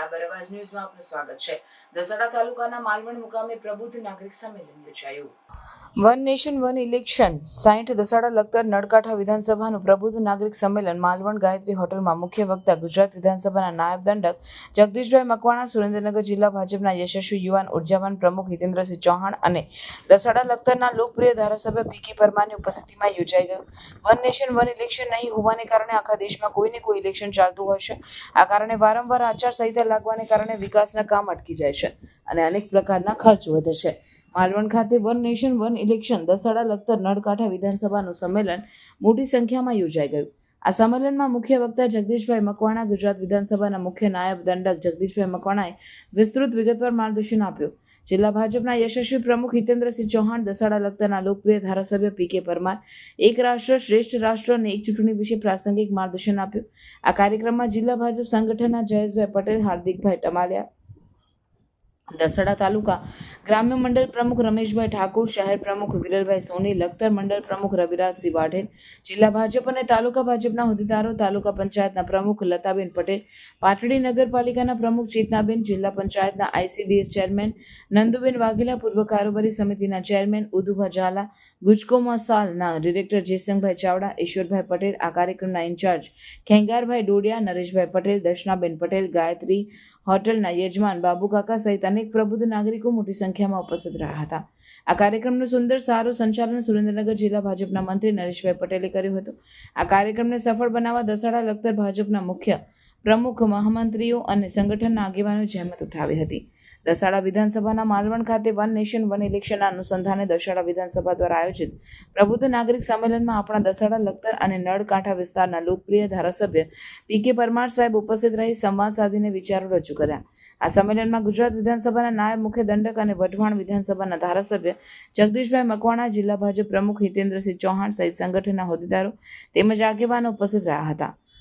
આજ ન્યૂઝમાં આપનું સ્વાગત છે. દસાડા તાલુકાના માલવણ મુકામે પ્રબુદ્ધ નાગરિક સંમેલન યોજાયું વન નેશન, વન ઇલેક્શન. સાઠ દસાડા લખતર નડકાઠા વિધાનસભાનું પ્રબુદ્ધ નાગરિક સંમેલન માલવણ ગાયત્રી હોટલમાં મુખ્ય વક્તા ગુજરાત વિધાનસભાના નાયબ દંડક જગદીશભાઈ મકવાણા, સુરેન્દ્રનગર જિલ્લા ભાજપના યશસ્વી યુવાન ઉર્જાવાન પ્રમુખ હિતેન્દ્રસિંહ ચૌહાણ અને દસાડા લખતરના લોકપ્રિય ધારાસભ્ય પીકી પરમારની ઉપસ્થિતિમાં યોજાઈ ગયું. વન નેશન, વન ઇલેક્શન નહીં હોવાને કારણે આખા દેશમાં કોઈને કોઈ ઇલેક્શન ચાલતું હોય છે. આ કારણે વારંવાર આચારસંહિતા લાગવાને કારણે વિકાસના કામ અટકી જાય છે અને અનેક પ્રકારના ખર્ચ વધે છે. માલવણ ખાતે one nation, one election Dasada Lakhtar Nalkantha વિધાનસભાનું સંમેલન મોટી સંખ્યામાં યોજાઈ ગયું. આ સંમેલનમાં મુખ્ય વક્તા જગદીશભાઈ મકવાણા, ગુજરાત વિધાનસભાના મુખ્ય નાયબ દંડક જગદીશભાઈ મકવાણાએ વિસ્તૃત વિગતવાર માર્ગદર્શન આપ્યું. જિલ્લા ભાજપના યશસ્વી પ્રમુખ હિતેન્દ્રસિંહ ચૌહાણ દસાડા લગતાના લોકપ્રિય ધારાસભ્ય પી કે પરમાર, એક રાષ્ટ્ર શ્રેષ્ઠ રાષ્ટ્ર અને એક ચૂંટણી વિશે પ્રાસંગિક માર્ગદર્શન આપ્યું. આ કાર્યક્રમમાં જિલ્લા ભાજપ સંગઠનના જયેશભાઈ પટેલ, હાર્દિકભાઈ ટમાલિયા દસડા તાલુકા ગ્રામ્ય મંડળ પ્રમુખ રમેશભાઈ ઠાકોર, શહેર પ્રમુખ વિરલભાઈ સોની, લખતર મંડળ પ્રમુખ રવિરાજસિંહ વાઢેર જિલ્લા ભાજપ અને તાલુકા ભાજપના હોદ્દેદારો, તાલુકા પંચાયતના પ્રમુખ લતાબેન પટેલ, પાટડી નગરપાલિકાના પ્રમુખ ચેતનાબેન, જિલ્લા પંચાયતના આઈસીડીએસ ચેરમેન નંદુબેન વાઘેલા, પૂર્વ કારોબારી સમિતિના ચેરમેન ઉદુભા ઝાલા, ગુજકોમા સાલના ડિરેક્ટર જયસંગભાઈ ચાવડા, ઈશ્વરભાઈ પટેલ, આ કાર્યક્રમના ઇન્ચાર્જ ખેંગારભાઈ ડોડિયા, નરેશભાઈ પટેલ, દર્શનાબેન પટેલ, ગાયત્રી હોટલના યજમાન બાબુ કાકા સહિત અનેક પ્રબુદ્ધ નાગરિકો મોટી સંખ્યામાં ઉપસ્થિત રહ્યા હતા. આ કાર્યક્રમનું સુંદર, સારું સંચાલન સુરેન્દ્રનગર જિલ્લા ભાજપના મંત્રી નરેશભાઈ પટેલે કર્યું હતું. આ કાર્યક્રમને સફળ બનાવવા દસાડા લખતર ભાજપના મુખ્ય પ્રમુખ, મહામંત્રીઓ અને સંગઠનના આગેવાનો જહેમત ઉઠાવી હતી. દસાડા વિધાનસભાના માલવણ ખાતે વન નેશન વન ઇલેક્શનના અનુસંધાને દસાડા વિધાનસભા દ્વારા આયોજિત પ્રબુદ્ધ નાગરિક સંમેલનમાં આપણા દસાડા, લખતર અને નળકાંઠા વિસ્તારના લોકપ્રિય ધારાસભ્ય પી કે પરમાર સાહેબ ઉપસ્થિત રહી સંવાદ સાધીને વિચારો રજૂ કર્યા. આ સંમેલનમાં ગુજરાત વિધાનસભાના નાયબ મુખ્ય દંડક અને વઢવાણ વિધાનસભાના ધારાસભ્ય જગદીશભાઈ મકવાણા, જિલ્લા ભાજપ પ્રમુખ હિતેન્દ્રસિંહ ચૌહાણ સહિત સંગઠનના હોદ્દેદારો તેમજ આગેવાનો ઉપસ્થિત રહ્યા હતા.